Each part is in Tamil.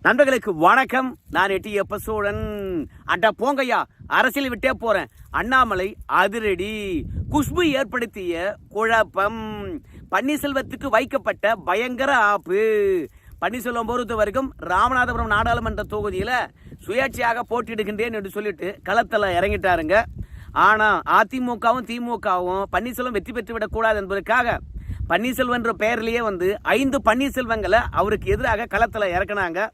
நண்பர்களுக்கு வணக்கம். நான் எட்டி எப்ப சோழன். அட்டா போங்கய்யா. அரசியல் விட்டே போறேன். அண்ணாமலை அதிரடி. குஷ்பு ஏற்படுத்திய குழப்பம். பன்னீர்செல்வத்துக்கு வைக்கப்பட்ட பயங்கர ஆப்பு. பன்னீர்செல்வம் பொறுத்த வரைக்கும் ராமநாதபுரம் நாடாளுமன்ற தொகுதியில சுயேட்சையாக போட்டியிடுகின்றேன் என்று சொல்லிட்டு களத்தில் இறங்கிட்டாருங்க. ஆனா அதிமுகவும் திமுகவும் பன்னீர்செல்வம் வெற்றி பெற்று விடக்கூடாது என்பதற்காக பன்னீர்செல்வன்ற பெயர்லேயே வந்து ஐந்து பன்னீர்செல்வங்களை அவருக்கு எதிராக களத்தில் இறக்குனாங்க.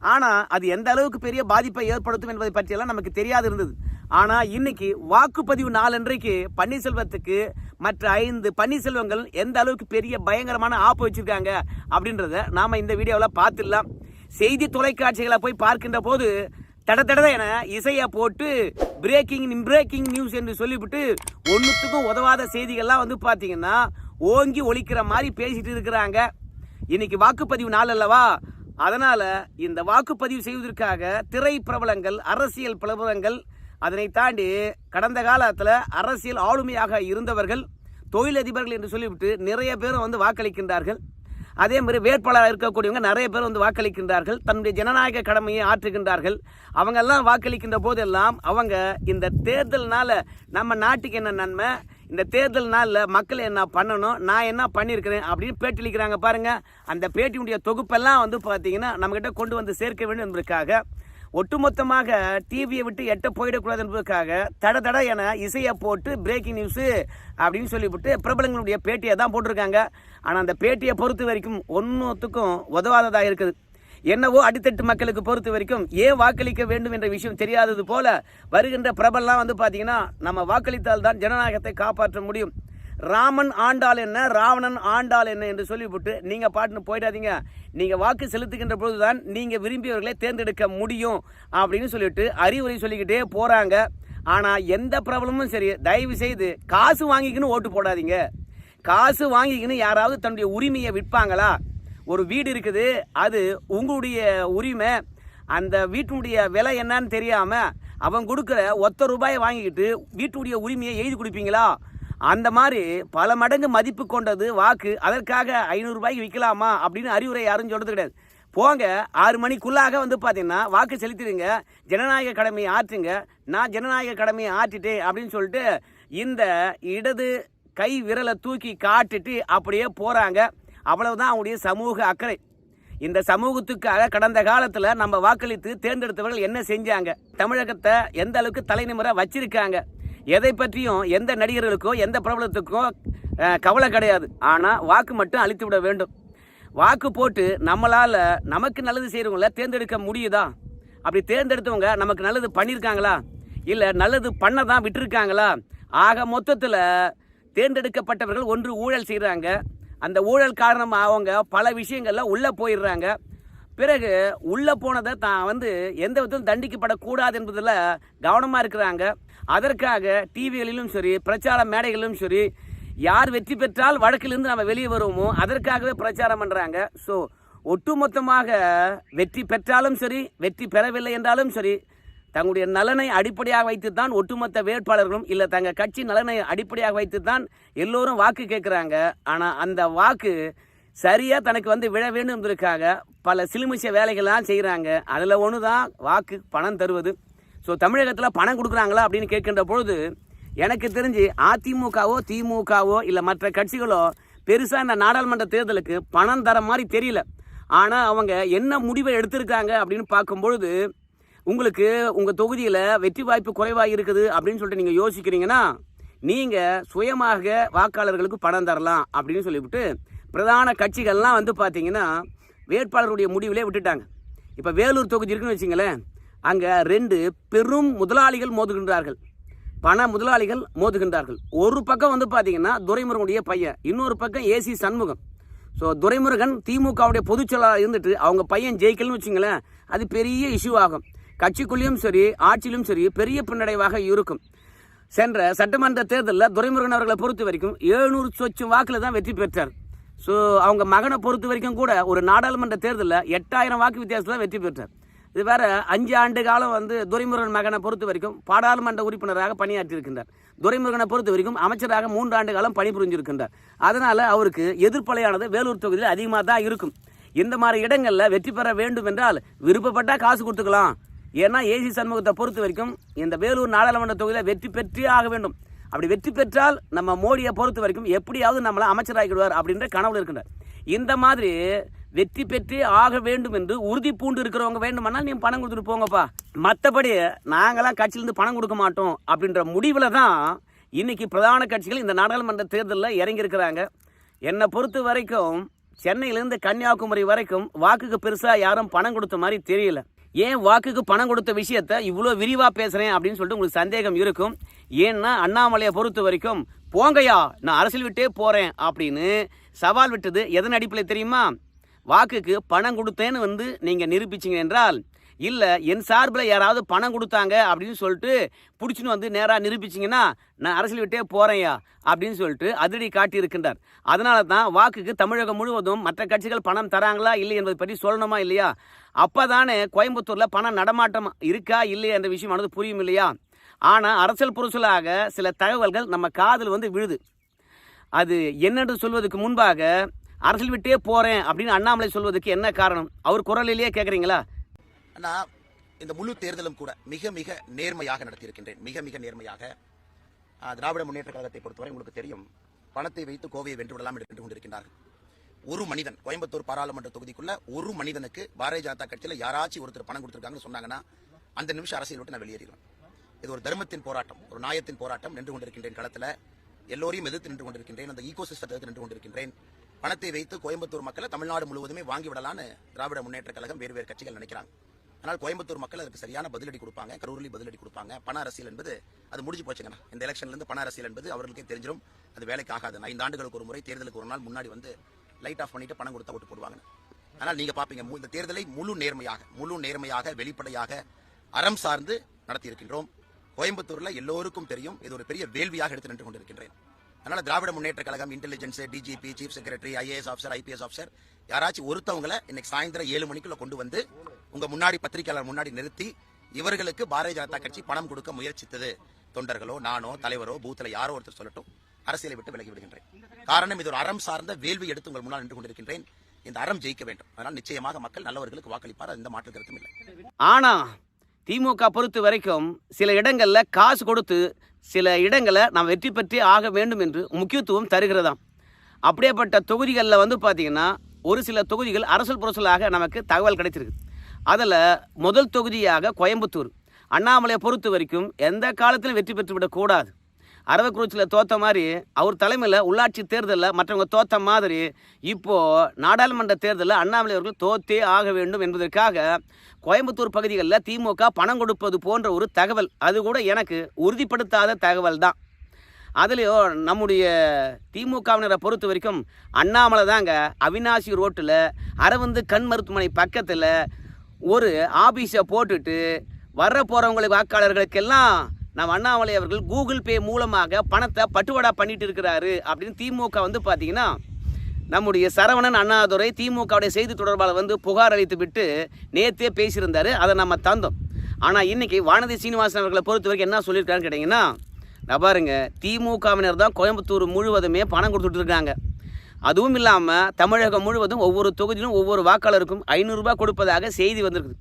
ஆனால் அது எந்த அளவுக்கு பெரிய பாதிப்பை ஏற்படுத்தும் என்பதை பற்றியெல்லாம் நமக்கு தெரியாது இருந்தது. ஆனால் இன்னைக்கு வாக்குப்பதிவு நாளன்றைக்கு பன்னீர்செல்வத்துக்கு மற்ற ஐந்து பன்னீர்செல்வங்கள் எந்த அளவுக்கு பெரிய பயங்கரமான ஆப்பு வச்சுருக்காங்க அப்படின்றத நாம் இந்த வீடியோவில் பார்த்துடலாம். செய்தி தொலைக்காட்சிகளை போய் பார்க்கின்ற போது தட தட என இசையை போட்டு பிரேக்கிங் பிரேக்கிங் நியூஸ் என்று சொல்லிவிட்டு ஒன்றுத்துக்கும் உதவாத செய்திகள்லாம் வந்து பார்த்தீங்கன்னா ஓங்கி ஒழிக்கிற மாதிரி பேசிட்டு இருக்கிறாங்க. இன்னைக்கு வாக்குப்பதிவு நாள் அல்லவா? அதனால இந்த வாக்குப்பதிவு செய்வதற்காக திரை பிரபலங்கள் அரசியல் பிரபலங்கள் அதனை தாண்டி கடந்த காலத்தில் அரசியல் ஆளுமையாக இருந்தவர்கள் தொழிலதிபர்கள் என்று சொல்லிவிட்டு நிறைய பேரும் வந்து வாக்களிக்கின்றார்கள். அதே மாதிரி வேட்பாளராக இருக்கக்கூடியவங்க நிறைய பேர் வந்து வாக்களிக்கின்றார்கள். தன்னுடைய ஜனநாயக கடமையை ஆற்றுகின்றார்கள். அவங்கெல்லாம் வாக்களிக்கின்ற போதெல்லாம் அவங்க இந்த தேர்தல்னால நம்ம நாட்டுக்கு என்ன நன்மை? இந்த தேர்தல் நாளில் மக்கள் என்ன பண்ணணும் நான் என்ன பண்ணியிருக்கிறேன் அப்படின்னு பேட்டியளிக்கிறாங்க பாருங்கள் அந்த பேட்டியுடைய தொகுப்பெல்லாம் வந்து பார்த்தீங்கன்னா நம்மகிட்ட கொண்டு வந்து சேர்க்க வேண்டும் என்பதற்காக ஒட்டுமொத்தமாக டிவியை விட்டு எட்ட போயிடக்கூடாது என்பதற்காக தட தட என இசையை போட்டு பிரேக்கிங் நியூஸு அப்படின்னு சொல்லிவிட்டு பிரபலங்களுடைய பேட்டியை தான் போட்டிருக்காங்க. ஆனால் அந்த பேட்டியை பொறுத்த வரைக்கும் ஒன்றுத்துக்கும் உதவாததாக இருக்குது. என்னவோ அடித்தட்டு மக்களுக்கு பொறுத்த வரைக்கும் ஏன் வாக்களிக்க வேண்டும் என்ற விஷயம் தெரியாதது போல வருகின்ற பிரபலாம் வந்து பார்த்தீங்கன்னா நம்ம வாக்களித்தால் தான் ஜனநாயகத்தை காப்பாற்ற முடியும். ராமன் ஆண்டாள் என்ன ராவணன் ஆண்டாள் என்ன என்று சொல்லிவிட்டு நீங்கள் பாட்டுன்னு போயிடாதீங்க. நீங்கள் வாக்கு செலுத்துகின்ற பொழுதுதான் நீங்கள் விரும்பியவர்களை தேர்ந்தெடுக்க முடியும் அப்படின்னு சொல்லிட்டு அறிவுரை சொல்லிக்கிட்டே போகிறாங்க ஆனால் எந்த பிரபலமும் சரி தயவு செய்து காசு வாங்கிக்கின்னு ஓட்டு போடாதீங்க. காசு வாங்கிக்கின்னு யாராவது தன்னுடைய உரிமையை விற்பாங்களா? ஒரு வீடு இருக்குது. அது உங்களுடைய உரிமை. அந்த வீட்டினுடைய விலை என்னன்னு தெரியாமல் அவன் கொடுக்குற ஒத்த ரூபாயை வாங்கிக்கிட்டு வீட்டுடைய உரிமையை எழுதி கொடுப்பீங்களா? அந்த மாதிரி பல மடங்கு மதிப்பு கொண்டது வாக்கு. அதற்காக ஐநூறுரூபாய்க்கு விற்கலாமா அப்படின்னு அறிவுரை யாரும் சொல்றது கிடையாது. போங்க ஆறு மணிக்குள்ளாக வந்து பார்த்தீங்கன்னா வாக்கு செலுத்திடுங்க. ஜனநாயக கடமையை ஆற்றுங்க. நான் ஜனநாயக கடமையை ஆற்றிட்டேன் அப்படின்னு சொல்லிட்டு இந்த இடது கை விரலை தூக்கி காட்டுட்டு அப்படியே போகிறாங்க அவ்வளவுதான் அவங்களுடைய சமூக அக்கறை. இந்த சமூகத்துக்காக கடந்த காலத்தில் நம்ம வாக்களித்து தேர்ந்தெடுத்தவர்கள் என்ன செஞ்சாங்க? தமிழகத்தை எந்த அளவுக்கு தலைநிமுறை வச்சிருக்காங்க? எதை பற்றியும் எந்த நடிகர்களுக்கோ எந்த பிரபலத்துக்கோ கவலை கிடையாது. ஆனால் வாக்கு மட்டும் அளித்து விட வேண்டும். வாக்கு போட்டு நம்மளால் நமக்கு நல்லது செய்கிறவங்கள தேர்ந்தெடுக்க முடியுதா? அப்படி தேர்ந்தெடுத்தவங்க நமக்கு நல்லது பண்ணியிருக்காங்களா இல்லை நல்லது பண்ண தான் விட்டுருக்காங்களா? ஆக மொத்தத்தில் தேர்ந்தெடுக்கப்பட்டவர்கள் ஒன்று ஊழல் செய்கிறாங்க அந்த ஊழல் காரணமாக அவங்க பல விஷயங்களில் உள்ளே போயிடுறாங்க. பிறகு உள்ளே போனதை தான் வந்து எந்த விதத்திலும் தண்டிக்கப்படக்கூடாது என்பதில் கவனமாக இருக்கிறாங்க. அதற்காக டிவிகளிலும் சரி பிரச்சார மேடைகளிலும் சரி யார் வெற்றி பெற்றால் வழக்கிலிருந்து நம்ம வெளியே வருவோமோ அதற்காகவே பிரச்சாரம் பண்ணுறாங்க ஸோ ஒட்டுமொத்தமாக வெற்றி பெற்றாலும் சரி வெற்றி பெறவில்லை என்றாலும் சரி தங்களுடைய நலனை அடிப்படையாக வைத்து தான் ஒட்டுமொத்த வேட்பாளர்களும் இல்லை தங்கள் கட்சி நலனை அடிப்படையாக வைத்து தான் எல்லோரும் வாக்கு கேட்குறாங்க. ஆனால் அந்த வாக்கு சரியாக தனக்கு வந்து விழ வேண்டும்ன்றதுக்காக பல சிலுமிச்ச வேலைகள்லாம் செய்கிறாங்க அதில் ஒன்று தான் வாக்கு பணம் தருவது. ஸோ தமிழகத்தில் பணம் கொடுக்குறாங்களா அப்படின்னு கேட்கின்ற பொழுது எனக்கு தெரிஞ்சு அதிமுகவோ திமுகவோ இல்லை மற்ற கட்சிகளோ பெருசாக இந்த நாடாளுமன்ற தேர்தலுக்கு பணம் தர மாதிரி தெரியல. ஆனால் அவங்க என்ன முடிவை எடுத்திருக்காங்க அப்படின்னு பார்க்கும்பொழுது உங்களுக்கு உங்கள் தொகுதியில் வெற்றி வாய்ப்பு குறைவாக இருக்குது அப்படின்னு சொல்லிட்டு நீங்கள் யோசிக்கிறீங்கன்னா நீங்கள் சுயமாக வாக்காளர்களுக்கு பணம் தரலாம் அப்படின்னு சொல்லிவிட்டு பிரதான கட்சிகள்லாம் வந்து பார்த்தீங்கன்னா வேட்பாளருடைய முடிவிலே விட்டுட்டாங்க. இப்போ வேலூர் தொகுதி இருக்குன்னு வச்சுங்களேன் அங்கே ரெண்டு பெரும் முதலாளிகள் மோதுகின்றார்கள். பண முதலாளிகள் மோதுகின்றார்கள். ஒரு பக்கம் வந்து பார்த்தீங்கன்னா துரைமுருகனுடைய பையன் இன்னொரு பக்கம் ஏசி சண்முகம். ஸோ துரைமுருகன் திமுகவுடைய பொதுச் செயலாளர் இருந்துட்டு அவங்க பையன் ஜெயிக்கலன்னு வச்சுங்களேன் அது பெரிய இஷ்யூ ஆகும். கட்சிக்குள்ளேயும் சரி ஆட்சியிலும் சரி பெரிய பின்னடைவாக இருக்கும். சென்ற சட்டமன்ற தேர்தலில் துரைமுருகன் அவர்களை பொறுத்த வரைக்கும் எழுநூறு சொச்சம் வாக்கில் தான் வெற்றி பெற்றார். ஸோ அவங்க மகனை பொறுத்த வரைக்கும் கூட ஒரு நாடாளுமன்ற தேர்தலில் எட்டாயிரம் வாக்கு வித்தியாசத்தில் வெற்றி பெற்றார். இது வேற அஞ்சு ஆண்டு காலம் வந்து துரைமுருகன் மகனை பொறுத்த வரைக்கும் பாராளுமன்ற உறுப்பினராக பணியாற்றியிருக்கின்றார். துரைமுருகனை பொறுத்த வரைக்கும் அமைச்சராக மூன்று ஆண்டு காலம் பணிபுரிஞ்சிருக்கின்றார். அதனால் அவருக்கு எதிர்ப்பலையானது வேலூர் தொகுதியில் அதிகமாக தான் இருக்கும். இந்த மாதிரி இடங்களில் வெற்றி பெற வேண்டும் என்றால் விருப்பப்பட்டால் காசு கொடுத்துக்கலாம். ஏன்னா ஏசி சண்முகத்தை பொறுத்த வரைக்கும் இந்த வேலூர் நாடாளுமன்ற தொகுதியில் வெற்றி பெற்றே ஆக வேண்டும். அப்படி வெற்றி பெற்றால் நம்ம மோடியை பொறுத்த வரைக்கும் எப்படியாவது நம்மளை அமைச்சராகிடுவார் அப்படின்ற கனவுல இருக்கின்றார். இந்த மாதிரி வெற்றி பெற்றே ஆக வேண்டும் என்று உறுதி பூண்டு இருக்கிறவங்க வேண்டுமானால் நீ பணம் கொடுத்துட்டு போங்கப்பா. மற்றபடி நாங்களாம் கட்சியிலேருந்து பணம் கொடுக்க மாட்டோம் அப்படின்ற முடிவில் தான் இன்னைக்கு பிரதான கட்சிகள் இந்த நாடாளுமன்ற தேர்தலில் இறங்கியிருக்கிறாங்க. என்னை பொறுத்த வரைக்கும் சென்னையிலேருந்து கன்னியாகுமரி வரைக்கும் வாக்குக்கு பெருசாக யாரும் பணம் கொடுத்த மாதிரி தெரியல. ஏன் வாக்குக்கு பணம் கொடுத்த விஷயத்த இவ்வளோ விரிவாக பேசுகிறேன் அப்படின்னு சொல்லிட்டு உங்களுக்கு சந்தேகம் இருக்கும். ஏன்னா அண்ணாமலையை பொறுத்த வரைக்கும் போங்கய்யா நான் அரசியல் விட்டே போகிறேன் அப்படின்னு சவால் விட்டது எதன் அடிப்படையில் தெரியுமா? வாக்குக்கு பணம் கொடுத்தேன்னு வந்து நீங்கள் நிரூபிச்சிங்க என்றால் இல்லை என் சார்பில் யாராவது பணம் கொடுத்தாங்க அப்படின்னு சொல்லிட்டு பிடிச்சின்னு வந்து நேராக நிரூபிச்சிங்கன்னா நான் அரசியல் விட்டே போகிறேன்யா அப்படின்னு சொல்லிட்டு அதிரடி காட்டியிருக்கின்றார் அதனால தான் வாக்குக்கு தமிழகம் முழுவதும் மற்ற கட்சிகள் பணம் தராங்களா இல்லை என்பதை பற்றி சொல்லணுமா இல்லையா? அப்போ தானே கோயம்புத்தூரில் பணம் நடமாட்டம் இருக்கா இல்லையா என்ற விஷயமானது புரியும் இல்லையா? ஆனால் அரசியல் புரிசலாக சில தகவல்கள் நம்ம காதில் வந்து விழுது. அது என்னென்று சொல்வதற்கு முன்பாக அரசியல் விட்டே போகிறேன் அப்படின்னு அண்ணாமலை சொல்வதற்கு என்ன காரணம்? அவர் குரலிலேயே கேட்குறீங்களா அண்ணா இந்த முழு தேர்தலும் கூட மிக மிக நேர்மையாக நடத்தியிருக்கின்றேன். மிக மிக நேர்மையாக. திராவிட முன்னேற்ற கழகத்தை பொறுத்தவரை உங்களுக்கு தெரியும் பணத்தை வைத்து கோவையை வென்றுவிடலாம் என்று என்று கொண்டிருக்கின்றார்கள். ஒரு மனிதன் கோயம்புத்தூர் பாராளுமன்ற தொகுதிக்குள்ள ஒரு மனிதனுக்கு பாரதிய ஜனதா கட்சியில் யாராச்சும் ஒருத்தர் பணம் கொடுத்துருக்காங்கன்னு சொன்னாங்கன்னா அந்த நிமிஷம் அரசியல் விட்டு நான் வெளியேறிடுவேன். இது ஒரு தர்மத்தின் போராட்டம் ஒரு நியாயத்தின் போராட்டம் நின்று கொண்டிருக்கின்றேன் களத்தில். எல்லோரையும் எதிர்த்து நின்று கொண்டிருக்கின்றேன் அந்த ஈகோ சிஸ்டத்தை நின்று கொண்டிருக்கின்றேன். பணத்தை வைத்து கோயம்புத்தூர் மக்களை தமிழ்நாடு முழுவதுமே வாங்கி விடலான்னு திராவிட முன்னேற்ற கழகம் வேறு வேறு கட்சிகள் நினைக்கிறாங்க. ஆனால் கோயம்புத்தூர் மக்கள் அதுக்கு சரியான பதிலடி கொடுப்பாங்க கரூரில் பதிலடி கொடுப்பாங்க. பண அரசியல் என்பது அது முடிஞ்சு போச்சுங்கண்ணா. இந்த எலெக்ஷன்லேருந்து பண அரசியல் என்பது அவர்களுக்கே தெரிஞ்சிடும் அது வேலைக்கு ஆகாது. ஐந்து ஆண்டுகளுக்கு ஒரு முறை தேர்தலுக்கு ஒரு நாள் முன்னாடி வந்து லைட் ஆஃப் பண்ணிட்டு பணம் கொடுத்தா ஓட்டு போடுவாங்க ஆனால் நீங்க பாப்பீங்க இந்த தேர்தலை முழு நேர்மையாக முழு நேர்மையாக வெளிப்படையாக அறம் சார்ந்து நடத்தி இருக்கின்றோம் கோயம்புத்தூர்ல எல்லோருக்கும் தெரியும் இது ஒரு பெரிய வேள்வியாக எடுத்து நின்று கொண்டிருக்கின்றேன். அதனால Dravida Munnetra Kazhagam intelligence DGP chief secretary IAS officer IPS officer யாராச்சும் ஒருத்தவங்களை இன்னைக்கு சாயந்தரம் ஏழு மணிக்குள்ள கொண்டு வந்து உங்க முன்னாடி பத்திரிகையாளர் முன்னாடி நிறுத்தி இவர்களுக்கு பாரதிய ஜனதா கட்சி பணம் கொடுக்க முயற்சித்தது. தொண்டர்களோ நானோ தலைவரோ பூத்துல யாரோ ஒருத்தர் சொல்லட்டும் அரசியலை விட்டு விலகி விடுகின்றேன். காரணம் இது ஒரு அறம் சார்ந்த வேள்வி எடுத்து உங்கள் முன்னால் நின்று கொண்டிருக்கின்றேன். இந்த அறம் ஜெயிக்க வேண்டும். அதனால் நிச்சயமாக மக்கள் நல்லவர்களுக்கு வாக்களிப்பார் எந்த மாற்று கருத்தும் இல்லை. ஆனா திமுக பொறுத்த வரைக்கும் சில இடங்கள்ல காசு கொடுத்து சில இடங்களை நாம் வெற்றி பெற்றே ஆக வேண்டும் என்று முக்கியத்துவம் தருகிறதாம். அப்படியேப்பட்ட தொகுதிகளில் வந்து பார்த்தீங்கன்னா ஒரு சில தொகுதிகள் அரசல் புரசலாக நமக்கு தகவல் கிடைச்சிருக்கு. அதில் முதல் தொகுதியாக கோயம்புத்தூர். அண்ணாமலையை பொறுத்த வரைக்கும் எந்த காலத்திலும் வெற்றி பெற்று விடக்கூடாது. அரவக்குறிச்சியில் தோத்த மாதிரி அவர் தலைமையில் உள்ளாட்சி தேர்தலில் மற்றவங்க தோத்த மாதிரி இப்போது நாடாளுமன்ற தேர்தலில் அண்ணாமலை அவர்கள் தோத்தே ஆக வேண்டும் என்பதற்காக கோயம்புத்தூர் பகுதிகளில் திமுக பணம் கொடுப்பது போன்ற ஒரு தகவல் அது கூட எனக்கு உறுதிப்படுத்தாத தகவல் தான். அதுலேயோ நம்முடைய திமுகவினரை பொறுத்த வரைக்கும் அண்ணாமலை தாங்க அவினாசி ரோட்டில் அரவிந்து கண் மருத்துவமனை பக்கத்தில் ஒரு ஆபீஸை போட்டுட்டு வர போகிறவங்களுக்கு வாக்காளர்களுக்கெல்லாம் நம்ம அண்ணாமலை அவர்கள் கூகுள் பே மூலமாக பணத்தை பட்டுவடா பண்ணிட்டு இருக்கிறாரு அப்படின்னு திமுக வந்து பார்த்தீங்கன்னா நம்முடைய சரவணன் அண்ணாதுரை திமுகவுடைய செய்தி தொடர்பாளர் வந்து புகார் அளித்து விட்டு நேத்தே பேசியிருந்தாரு. அதை நம்ம தந்தோம். ஆனால் இன்னைக்கு வானதி சீனிவாசன் அவர்களை பொறுத்த வரைக்கும் என்ன சொல்லியிருக்காருன்னு கேட்டிங்கன்னா நான் பாருங்க திமுகவினர் தான் கோயம்புத்தூர் முழுவதுமே பணம் கொடுத்துட்ருக்காங்க அதுவும் இல்லாமல் தமிழகம் முழுவதும் ஒவ்வொரு தொகுதியிலும் ஒவ்வொரு வாக்காளருக்கும் ஐநூறுரூபா கொடுப்பதாக செய்தி வந்திருக்குது.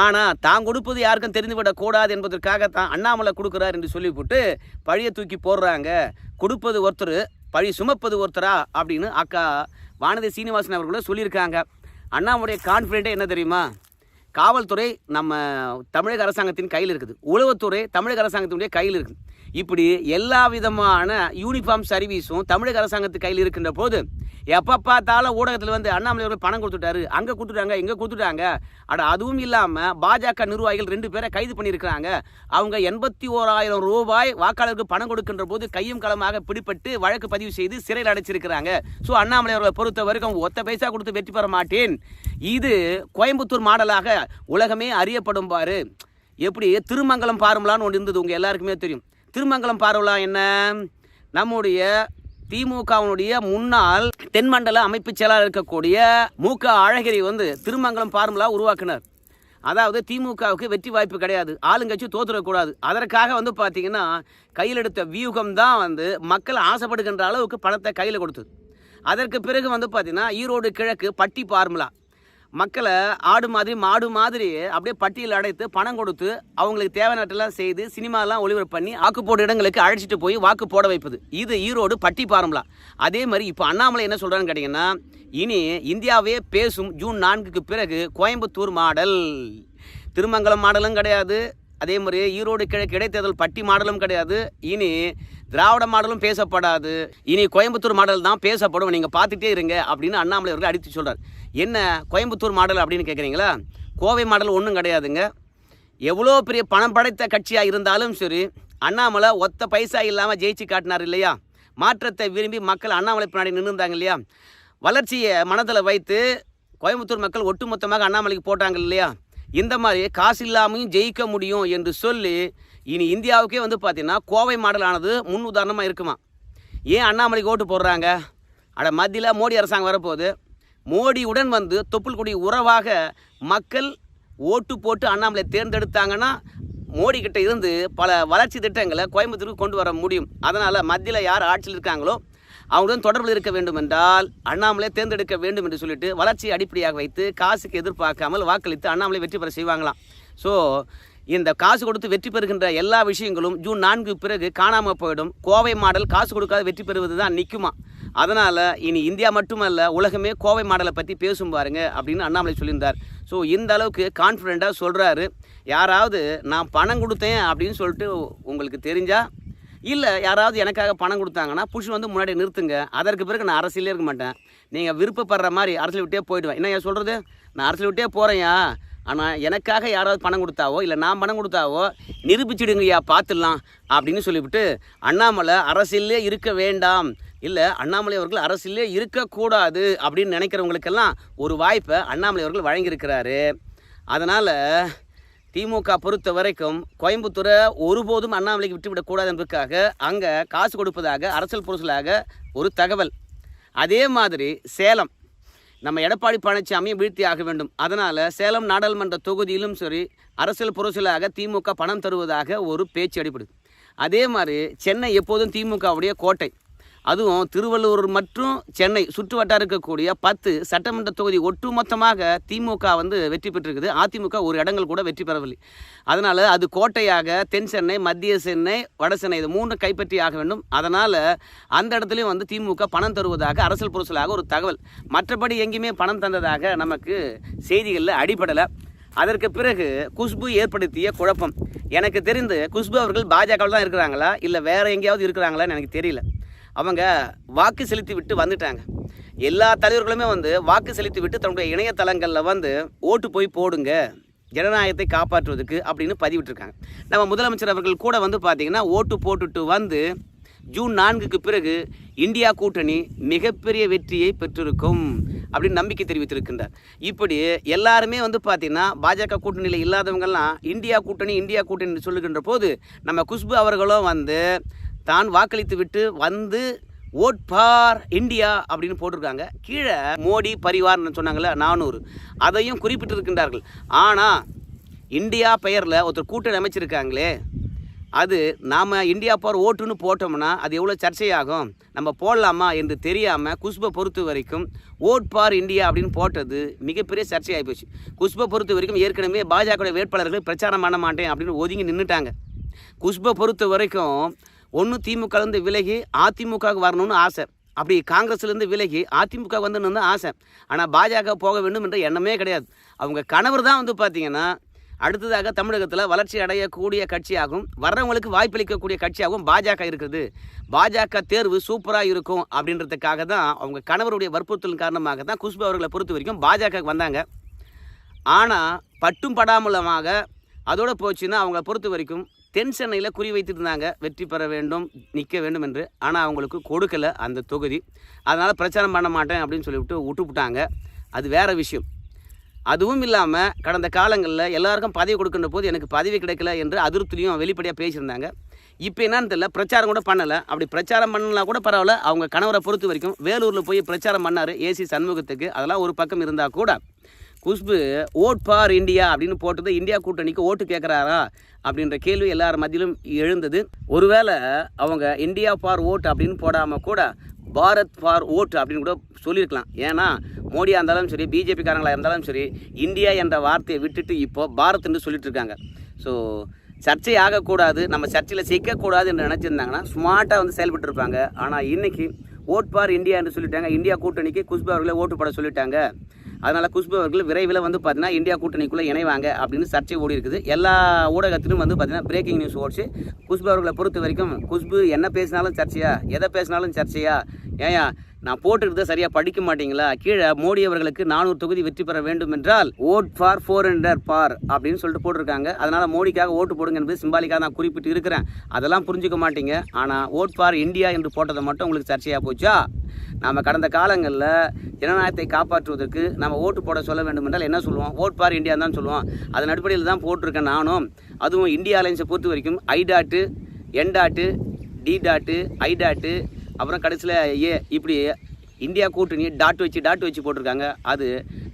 ஆனால் தான் கொடுப்பது யாருக்கும் தெரிந்துவிடக்கூடாது என்பதற்காக தான் அண்ணாமலை கொடுக்குறார் என்று சொல்லிவிட்டு பழியை தூக்கி போடுறாங்க. கொடுப்பது ஒருத்தர் பழி சுமப்பது ஒருத்தரா அப்படின்னு அக்கா வானதி சீனிவாசன் அவர்களும் சொல்லியிருக்காங்க. அண்ணாமுடைய கான்ஃபிடென்ட்டே என்ன தெரியுமா? காவல்துறை நம்ம தமிழக அரசாங்கத்தின் கையில் இருக்குது. உளவுத்துறை தமிழக அரசாங்கத்தினுடைய கையில் இருக்குது. இப்படி எல்லா விதமான யூனிஃபார்ம் சர்வீஸும் தமிழக அரசாங்கத்து கையில் இருக்கின்ற போது எப்போ பார்த்தாலும் ஊடகத்தில் வந்து அண்ணாமலை அவர்கள் பணம் கொடுத்துட்டாரு அங்கே கொடுத்துட்டாங்க இங்கே கொடுத்துட்டாங்க. அட அதுவும் இல்லாமல் பாஜக நிர்வாகிகள் ரெண்டு பேரை கைது பண்ணியிருக்கிறாங்க. அவங்க எண்பத்தி ஓராயிரம் ரூபாய் வாக்காளருக்கு பணம் கொடுக்கின்ற போது கையும் களமாக பிடிப்பட்டு வழக்கு பதிவு செய்து சிறையில் அடைச்சிருக்கிறாங்க. ஸோ அண்ணாமலை அவர்களை பொறுத்த வரைக்கும் ஒத்த பைசா கொடுத்து வெற்றி பெற மாட்டேன். இது கோயம்புத்தூர் மாடலாக உலகமே அறியப்படும் பாரு. எப்படி திருமங்கலம் பாருமலான்னு ஒன்று இருந்தது உங்கள் எல்லாருக்குமே தெரியும். திருமங்கலம் பார்வலா என்ன? நம்முடைய திமுகவினுடைய முன்னாள் தென்மண்டல அமைப்பு செயலாளர் இருக்கக்கூடிய மு க அழகிரி வந்து திருமங்கலம் பார்முலா உருவாக்கினார். அதாவது திமுகவுக்கு வெற்றி வாய்ப்பு கிடையாது. ஆளுங்கட்சி தோத்துடக்கூடாது. அதற்காக வந்து பார்த்தீங்கன்னா கையில் எடுத்த வியூகம் தான் வந்து மக்கள் ஆசைப்படுகின்ற அளவுக்கு பணத்தை கையில் கொடுத்தது. அதற்கு பிறகு வந்து பார்த்தீங்கன்னா ஈரோடு கிழக்கு பட்டி பார்முலா மக்களை ஆடு மாதிரி மாடு மாதிரி அப்படியே பட்டியல் அடைத்து பணம் கொடுத்து அவங்களுக்கு தேவையானட்டெல்லாம் செய்து சினிமாலாம் ஒளிபரப்பு பண்ணி வாக்கு போடு இடங்களுக்கு அழைச்சிட்டு போய் வாக்கு போட வைப்பது. இது ஈரோடு பட்டி பாரம்லாம் அதே மாதிரி இப்போ அண்ணாமலை என்ன சொல்கிறான்னு கேட்டிங்கன்னா இனி இந்தியாவே பேசும் ஜூன் நான்குக்கு பிறகு கோயம்புத்தூர் மாடல். திருமங்கலம் மாடலும் கிடையாது. அதே மாதிரி ஈரோடு கிழக்கு இடைத்தேர்தல் பட்டி மாடலும் கிடையாது. இனி திராவிட மாடலும் பேசப்படாது. இனி கோயம்புத்தூர் மாடல் தான் பேசப்படும். நீங்கள் பார்த்துட்டே இருங்க அப்படின்னு அண்ணாமலை அவர்கள் அடித்து சொல்கிறார் என்ன கோயம்புத்தூர் மாடல் அப்படின்னு கேட்குறீங்களா கோவை மாடல் ஒன்றும் கிடையாதுங்க. எவ்வளோ பெரிய பணம் படைத்த கட்சியாக இருந்தாலும் சரி அண்ணாமலை ஒத்த பைசா இல்லாமல் ஜெயிச்சு காட்டினார் இல்லையா? மாற்றத்தை விரும்பி மக்கள் அண்ணாமலை பின்னாடி நின்றுந்தாங்க இல்லையா? வளர்ச்சியை மனதில் வைத்து கோயம்புத்தூர் மக்கள் ஒட்டுமொத்தமாக அண்ணாமலைக்கு போட்டாங்க இல்லையா? இந்த மாதிரி காசு இல்லாமையும் ஜெயிக்க முடியும் என்று சொல்லி இனி இந்தியாவுக்கே வந்து பார்த்தீங்கன்னா கோவை மாடலானது முன் உதாரணமாக இருக்குமா? ஏன் அண்ணாமலைக்கு ஓட்டு போடுறாங்க? அட மத்தியில் மோடி அரசாங்கம் வரப்போகுது. மோடியுடன் வந்து தொப்புள்குடி உறவாக மக்கள் ஓட்டு போட்டு அண்ணாமலை தேர்ந்தெடுத்தாங்கன்னா மோடி கிட்ட இருந்து பல வளர்ச்சி திட்டங்களை கோயம்புத்தூருக்கு கொண்டு வர முடியும். அதனால் மத்தியில் யார் ஆட்சியில் இருக்காங்களோ அவங்களுடன் தொடர்பில் இருக்க வேண்டும் என்றால் அண்ணாமலை தேர்ந்தெடுக்க வேண்டும் என்று சொல்லிட்டு வளர்ச்சியை அடிப்படையாக வைத்து காசுக்கு எதிர்பார்க்காமல் வாக்களித்து அண்ணாமலை வெற்றி பெற செய்வாங்களாம். ஸோ இந்த காசு கொடுத்து வெற்றி பெறுகின்ற எல்லா விஷயங்களும் ஜூன் நான்கு பிறகு காணாமல் போயிடும். கோவை மாடல் காசு கொடுக்காத வெற்றி பெறுவது தான் நிற்குமா அதனால் இனி இந்தியா மட்டுமல்ல உலகமே கோவை மாடலை பற்றி பேசும் பாருங்க அப்படின்னு அண்ணாமலை சொல்லியிருந்தார். ஸோ இந்த அளவுக்கு கான்ஃபிடெண்ட்டாக சொல்கிறாரு யாராவது நான் பணம் கொடுத்தேன் அப்படின்னு சொல்லிட்டு உங்களுக்கு தெரிஞ்சால் இல்லை யாராவது எனக்காக பணம் கொடுத்தாங்கன்னா புஷ் வந்து முன்னாடி நிறுத்துங்க. அதற்கு பிறகு நான் அரசியலே இருக்க மாட்டேன். நீங்கள் விருப்பப்படுற மாதிரி அரசியல் விட்டே போயிடுவேன். என்ன ஏன் சொல்கிறது நான் அரசியல் விட்டே போகிறேன்யா ஆனால் எனக்காக யாராவது பணம் கொடுத்தாவோ இல்லை நான் பணம் கொடுத்தாவோ நிரூபிச்சிடுங்கய்யா பார்த்துடலாம் அப்படின்னு சொல்லிவிட்டு அண்ணாமலை அரசியலே இருக்க வேண்டாம் இல்லை அண்ணாமலை அவர்கள் அரசியலே இருக்கக்கூடாது அப்படின்னு நினைக்கிறவங்களுக்கெல்லாம் ஒரு வாய்ப்பை அண்ணாமலை அவர்கள் வழங்கியிருக்கிறாரு. அதனால் திமுக பொறுத்த வரைக்கும் கோயம்புத்தூரை ஒருபோதும் அண்ணாமலைக்கு விட்டுவிடக்கூடாது என்பதற்காக அங்கே காசு கொடுப்பதாக அரசியல் பொருசலாக ஒரு தகவல். அதே மாதிரி சேலம். நம்ம எடப்பாடி பழனிசாமியை வீழ்த்தி ஆக வேண்டும். அதனால் சேலம் நாடாளுமன்ற தொகுதியிலும் சரி அரசியல் புரசலாக திமுக பணம் தருவதாக ஒரு பேச்சு அடிப்படுது அதே மாதிரி சென்னை எப்போதும் திமுகவுடைய கோட்டை. அதுவும் திருவள்ளூர் மற்றும் சென்னை சுற்று வட்டாரம் இருக்கக்கூடிய பத்து சட்டமன்ற தொகுதி ஒட்டுமொத்தமாக திமுக வந்து வெற்றி பெற்றிருக்குது. அதிமுக ஒரு இடங்கள் கூட வெற்றி பெறவில்லை. அதனால் அது கோட்டையாக தென் சென்னை மத்திய சென்னை வட சென்னை இது மூன்று கைப்பற்றி ஆக வேண்டும். அதனால் அந்த இடத்துலையும் வந்து திமுக பணம் தருவதாக அரசியல் புரசலாக ஒரு தகவல். மற்றபடி எங்கேயுமே பணம் தந்ததாக நமக்கு செய்திகளில் அடிபடலை. அதற்கு பிறகு குஷ்பு ஏற்படுத்திய குழப்பம். எனக்கு தெரிந்து குஷ்பு அவர்கள் பாஜகவில் தான் இருக்கிறாங்களா? இல்லை வேறு எங்கேயாவது இருக்கிறாங்களான்னு எனக்கு தெரியல. அவங்க வாக்கு செலுத்தி விட்டு வந்துட்டாங்க. எல்லா தலைவர்களுமே வந்து வாக்கு செலுத்தி விட்டு தன்னுடைய இணையதளங்களில் வந்து ஓட்டு போய் போடுங்க ஜனநாயகத்தை காப்பாற்றுவதற்கு அப்படின்னு பதிவிட்டிருக்காங்க. நம்ம முதலமைச்சர் அவர்கள் கூட வந்து பார்த்திங்கன்னா ஓட்டு போட்டுட்டு வந்து ஜூன் நான்குக்கு பிறகு இந்தியா கூட்டணி மிகப்பெரிய வெற்றியை பெற்றிருக்கும் அப்படின்னு நம்பிக்கை தெரிவித்திருக்கின்றார். இப்படி எல்லாருமே வந்து பார்த்தீங்கன்னா பாஜக கூட்டணியில் இல்லாதவங்கெல்லாம் இந்தியா கூட்டணி இந்தியா கூட்டணி சொல்லுகின்ற போது நம்ம குஷ்பு அவர்களும் வந்து தான் வாக்களித்து விட்டு வந்து ஓட் பார் இந்தியா அப்படின்னு போட்டிருக்காங்க. கீழே மோடி பரிவார்னு சொன்னாங்கள்ல நானூறு. அதையும் குறிப்பிட்டிருக்கின்றார்கள். ஆனால் இந்தியா பெயரில் ஒருத்தர் கூட்டணி அமைச்சிருக்காங்களே அது நாம் இந்தியா பார் ஓட்டுன்னு போட்டோம்னா அது எவ்வளோ சர்ச்சையாகும்? நம்ம போடலாமா என்று தெரியாமல் குஷ்பை பொறுத்த வரைக்கும் ஓட் பார் இந்தியா அப்படின்னு போட்டது மிகப்பெரிய சர்ச்சையாகி போச்சு. குஷ்பை பொறுத்த வரைக்கும் ஏற்கனவே பாஜக வேட்பாளர்கள் பிரச்சாரம் பண்ண மாட்டேன் அப்படின்னு ஒதுங்கி நின்றுட்டாங்க குஷ்பை பொறுத்த வரைக்கும் ஒன்று திமுகலேருந்து விலகி அதிமுகவுக்கு வரணும்னு ஆசை. அப்படி காங்கிரஸ்லேருந்து விலகி அதிமுக வந்துன்னு ஆசை. ஆனால் பாஜக போக வேண்டும் என்ற எண்ணமே கிடையாது. அவங்க கணவர் தான் வந்து பார்த்தீங்கன்னா அடுத்ததாக தமிழகத்தில் வளர்ச்சி அடையக்கூடிய கட்சியாகவும் வர்றவங்களுக்கு வாய்ப்பளிக்கக்கூடிய கட்சியாகவும் பாஜக இருக்குது. பாஜக தேர்வு சூப்பராக இருக்கும் அப்படின்றதுக்காக தான் அவங்க கணவருடைய வற்புறுத்தலின் காரணமாக தான் குஷ்பு அவர்களை பொறுத்த வரைக்கும் பாஜக வந்தாங்க. ஆனால் பட்டும் படாமலமாக அதோடு போச்சுன்னா அவங்கள பொறுத்த வரைக்கும் தென் சென்னையில் குறி வைத்திருந்தாங்க. வெற்றி பெற வேண்டும் நிற்க வேண்டும் என்று. ஆனால் அவங்களுக்கு கொடுக்கல அந்த தொகுதி. அதனால் பிரச்சாரம் பண்ண மாட்டேன் அப்படின்னு சொல்லிவிட்டு விட்டுப்புட்டாங்க அது வேறு விஷயம். அதுவும் இல்லாமல் கடந்த காலங்களில் எல்லாருக்கும் பதவி கொடுக்கின்ற போது எனக்கு பதவி கிடைக்கல என்று அதிருப்திலையும் வெளிப்படையாக பேசியிருந்தாங்க. இப்போ என்னன்னு தெரியல. பிரச்சாரம் கூட பண்ணலை. அப்படி பிரச்சாரம் பண்ணலாம் கூட பரவாயில்ல. அவங்க கணவரை பொறுத்த வரைக்கும் வேலூரில் போய் பிரச்சாரம் பண்ணார். ஏசி சண்முகத்துக்கு. அதெல்லாம் ஒரு பக்கம் இருந்தால் கூட குஷ்பு ஓட் ஃபார் இந்தியா அப்படின்னு போட்டது இந்தியா கூட்டணிக்கு ஓட்டு கேட்குறாரா அப்படின்ற கேள்வி எல்லார் மத்தியிலும் எழுந்தது. ஒருவேளை அவங்க இந்தியா ஃபார் ஓட் அப்படின்னு போடாமல் கூட பாரத் ஃபார் ஓட் அப்படின்னு கூட சொல்லியிருக்கலாம் ஏன்னா மோடியாக இருந்தாலும் சரி பிஜேபிக்காரங்களாக இருந்தாலும் சரி இந்தியா என்ற வார்த்தையை விட்டுட்டு இப்போது பாரத்னு சொல்லிட்டு இருக்காங்க ஸோ சர்ச்சை ஆகக்கூடாது நம்ம சர்ச்சையில் சிக்கக்கூடாது என்று நினச்சிருந்தாங்கன்னா ஸ்மார்ட்டாக வந்து செயல்பட்டு இருப்பாங்க ஆனால் இன்றைக்கி ஓட் ஃபார் இந்தியா என்று சொல்லிட்டாங்க. இந்தியா கூட்டணிக்கு குஷ்பு அவர்களை ஓட்டு போட சொல்லிட்டாங்க. அதனால் குஷ்பு அவர்கள் விரைவில் வந்து பார்த்தீங்கன்னா இந்தியா கூட்டணிக்குள்ளே இணைவாங்க அப்படின்னு சர்ச்சை ஓடி இருக்குது. எல்லா ஊடகத்திலும் வந்து பார்த்தீங்கன்னா பிரேக்கிங் நியூஸ் ஓடிச்சு. குஷ்பு அவர்களை பொறுத்த வரைக்கும் குஷ்பு என்ன பேசினாலும் சர்ச்சையா? எதை பேசினாலும் சர்ச்சையா? ஏயா நான் போட்டுக்கிறத சரியாக படிக்க மாட்டீங்களா? கீழே மோடி அவர்களுக்கு நானூறு தொகுதி வெற்றி பெற வேண்டும் என்றால் ஓட் ஃபார் ஃபோர் ஹண்ட்ரட் பார் அப்படின்னு சொல்லிட்டு போட்டிருக்காங்க. அதனால மோடிக்காக ஓட்டு போடுங்க என்பது சிம்பாலிக்காக நான் குறிப்பிட்டு இருக்கிறேன். அதெல்லாம் புரிஞ்சுக்க மாட்டீங்க. ஆனால் ஓட் ஃபார் இந்தியா என்று போட்டதை மட்டும் உங்களுக்கு சர்ச்சையாக போச்சா? நாம் கடந்த காலங்களில் ஜனநாயகத்தை காப்பாற்றுவதற்கு நம்ம ஓட்டு போட சொல்ல வேண்டும் என்றால் என்ன சொல்லுவோம்? ஓட் ஃபார் இந்தியா தான் சொல்லுவோம். அதன் அடிப்படையில் தான் போட்டிருக்கேன் நானும். அதுவும் இந்தியா அலைன்ஸை பொறுத்த வரைக்கும் I dot N dot D dot I dot அப்புறம் கடைசியில் ஏ இப்படி இந்தியா கூட்டணி டாட் வச்சு டாட் வச்சு போட்டிருக்காங்க. அது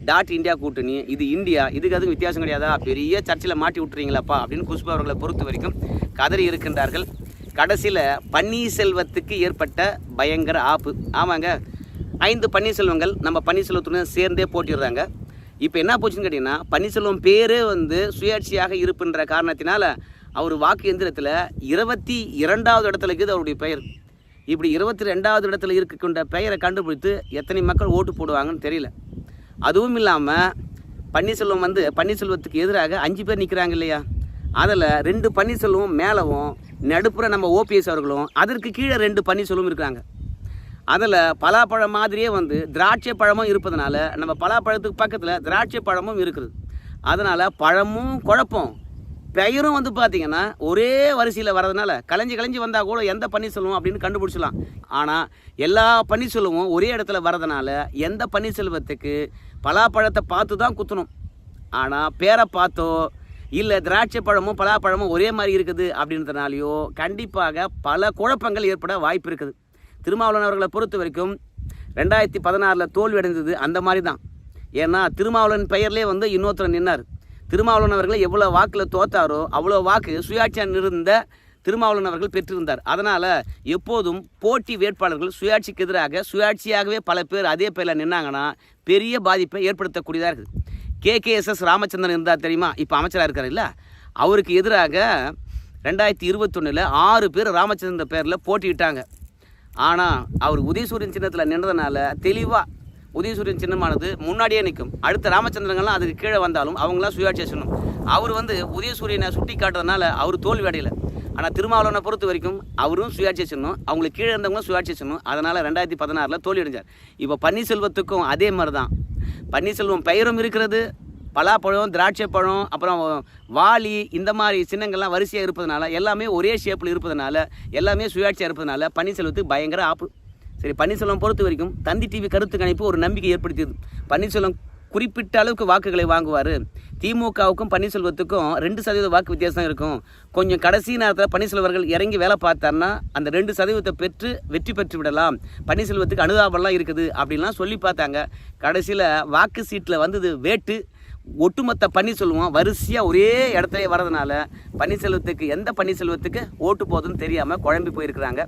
டாட் இந்தியா கூட்டணி இது இந்தியா இதுக்கு அதுவும் வித்தியாசம் கிடையாதா? பெரிய சர்ச்சில் மாட்டி விட்டுறீங்களாப்பா? அப்படின்னு குஷ்பு அவர்களை பொறுத்த வரைக்கும் கதறி இருக்கின்றார்கள். கடைசியில் பன்னீர்செல்வத்துக்கு ஏற்பட்ட பயங்கர ஆப்பு. ஆமாங்க ஐந்து பன்னீர்செல்வங்கள் நம்ம பன்னீர்செல்வத்துடன் சேர்ந்தே போட்டிடுறாங்க. இப்போ என்ன போச்சுன்னு கேட்டிங்கன்னா பன்னீர்செல்வம் பேரே வந்து சுயாட்சியாக இருப்புன்ற காரணத்தினால அவர் வாக்கு எந்திரத்தில் இருபத்தி இரண்டாவது இடத்துல இருக்குது அவருடைய பெயர். இப்படி இருபத்தி ரெண்டாவது இடத்துல இருக்கின்ற பெயரை கண்டுபிடித்து எத்தனை மக்கள் ஓட்டு போடுவாங்கன்னு தெரியல. அதுவும் இல்லாமல் பன்னீர்செல்வம் வந்து பன்னீர்செல்வத்துக்கு எதிராக அஞ்சு பேர் நிற்கிறாங்க இல்லையா? அதில் ரெண்டு பன்னீர்செல்வம் மேலவும் நடுப்புற நம்ம ஓபிஎஸ் அவர்களும் அதற்கு கீழே ரெண்டு பன்னீர்செல்வம் இருக்காங்க. அதில் பலாப்பழம் மாதிரியே வந்து திராட்சை பழமும் இருப்பதனால நம்ம பலாப்பழத்துக்கு பக்கத்தில் திராட்சை பழமும் இருக்குது. அதனால் பழமும் குழப்பம். பெயரும் வந்து பார்த்தீங்கன்னா ஒரே வரிசையில் வரதுனால கலைஞ்சி கலைஞ்சி வந்தால் கூட எந்த பன்னீர்செல்வம் அப்படின்னு கண்டுபிடிச்சலாம் ஆனால் எல்லா பன்னீர்செல்வமும் ஒரே இடத்துல வரதுனால எந்த பன்னீர்செல்வத்துக்கு பலாப்பழத்தை பார்த்து தான் குத்தணும். ஆனால் பேரை பார்த்தோ இல்லை திராட்சை பழமும் பலாப்பழமும் ஒரே மாதிரி இருக்குது அப்படின்றதுனாலையோ கண்டிப்பாக பல குழப்பங்கள் ஏற்பட வாய்ப்பு இருக்குது. திருமாவளவன் அவர்களை பொறுத்த வரைக்கும் ரெண்டாயிரத்தி பதினாறில் தோல்வி அடைந்தது அந்த மாதிரி தான் ஏன்னா திருமாவளவன் பெயர்லேயே வந்து இன்னொருத்தர் நின்னார். திருமாவளவன் அவர்கள் எவ்வளோ வாக்கில் தோத்தாரோ அவ்வளோ வாக்கு சுயாட்சியாக இருந்த திருமாவளவன் அவர்கள் பெற்றிருந்தார். அதனால் எப்போதும் போட்டி வேட்பாளர்கள் சுயாட்சிக்கு எதிராக சுயாட்சியாகவே பல பேர் அதே பேரில் நின்னாங்கன்னா பெரிய பாதிப்பை ஏற்படுத்தக்கூடியதாக இருக்குது. கே. கேஎஸ்எஸ் ராமச்சந்திரன் இருந்தால் தெரியுமா? இப்போ அமைச்சராக இருக்கார் இல்லை? அவருக்கு எதிராக ரெண்டாயிரத்தி இருபத்தொன்னில் ஆறு பேர் ராமச்சந்திரன் பேரில் போட்டியிட்டாங்க. ஆனால் அவர் உதயசூரியன் சின்னத்தில் நின்றதுனால தெளிவாக உதயசூரியன் சின்னமானது முன்னாடியே நிற்கும். அடுத்த ராமச்சந்திரங்கள்லாம் அதுக்கு கீழே வந்தாலும் அவங்களாம் சுயாட்சியை செய்யணும் அவர் வந்து உதயசூரியனை சுட்டி காட்டுறதுனால அவர் தோல்வி அடையலை. ஆனால் திருமாவளவனை பொறுத்த வரைக்கும் அவரும் சுயாட்சியை சொன்னோம் அவங்களுக்கு கீழே இருந்தவங்களும் சுயாட்சியை சொன்னோம் அதனால் ரெண்டாயிரத்தி பதினாறில் தோல்வி அடைஞ்சார். இப்போ பன்னீர்செல்வத்துக்கும் அதே மாதிரி தான் பன்னீர்செல்வம் பெயரும் இருக்கிறது. பலாப்பழம் திராட்சை பழம் அப்புறம் வாளி இந்த மாதிரி சின்னங்கள்லாம் வரிசையாக இருப்பதனால எல்லாமே ஒரே ஷேப்பில் இருப்பதனால எல்லாமே சுயாட்சியாக இருப்பதனால பன்னீர்செல்வத்துக்கு பயங்கர ஆப்பு சரி பன்னீர்செல்வம் பொறுத்த வரைக்கும் தந்தி டிவி கருத்து கணிப்பு ஒரு நம்பிக்கை ஏற்படுத்தியது. பன்னீர்செல்வம் குறிப்பிட்ட அளவுக்கு வாக்குகளை வாங்குவார். திமுகவுக்கும் பன்னீர்செல்வத்துக்கும் ரெண்டு சதவீத வாக்கு வித்தியாசம் இருக்கும். கொஞ்சம் கடைசி நேரத்தில் பன்னீர்செல்வர்கள் இறங்கி வேலை பார்த்தாருன்னா அந்த ரெண்டு சதவீதத்தை பெற்று வெற்றி பெற்று விடலாம். பன்னீர்செல்வத்துக்கு அனுதாபம்லாம் இருக்குது அப்படின்லாம் சொல்லி பார்த்தாங்க. கடைசியில் வாக்கு சீட்டில் வந்தது வேட்டு. ஒட்டுமொத்த பன்னீர்செல்வம் வரிசையாக ஒரே இடத்துல வரதுனால பன்னீர்செல்வத்துக்கு எந்த பன்னீர்செல்வத்துக்கு ஓட்டு போகுதுன்னு தெரியாமல் குழம்பி போயிருக்கிறாங்க.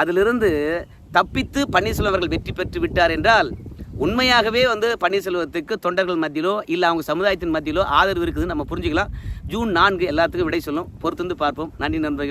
அதிலிருந்து தப்பித்து பன்னீர்செல்வம் அவர்கள் வெற்றி பெற்று விட்டார் என்றால் உண்மையாகவே வந்து பன்னீர்செல்வத்துக்கு தொண்டர்கள் மத்தியிலோ இல்லை அவங்க சமுதாயத்தின் மத்தியிலோ ஆதரவு இருக்குதுன்னு நம்ம புரிஞ்சுக்கலாம். ஜூன் நான்கு எல்லாத்துக்கும் விடை சொல்லும். பொறுத்து வந்து பார்ப்போம். நன்றி நண்பர்களே.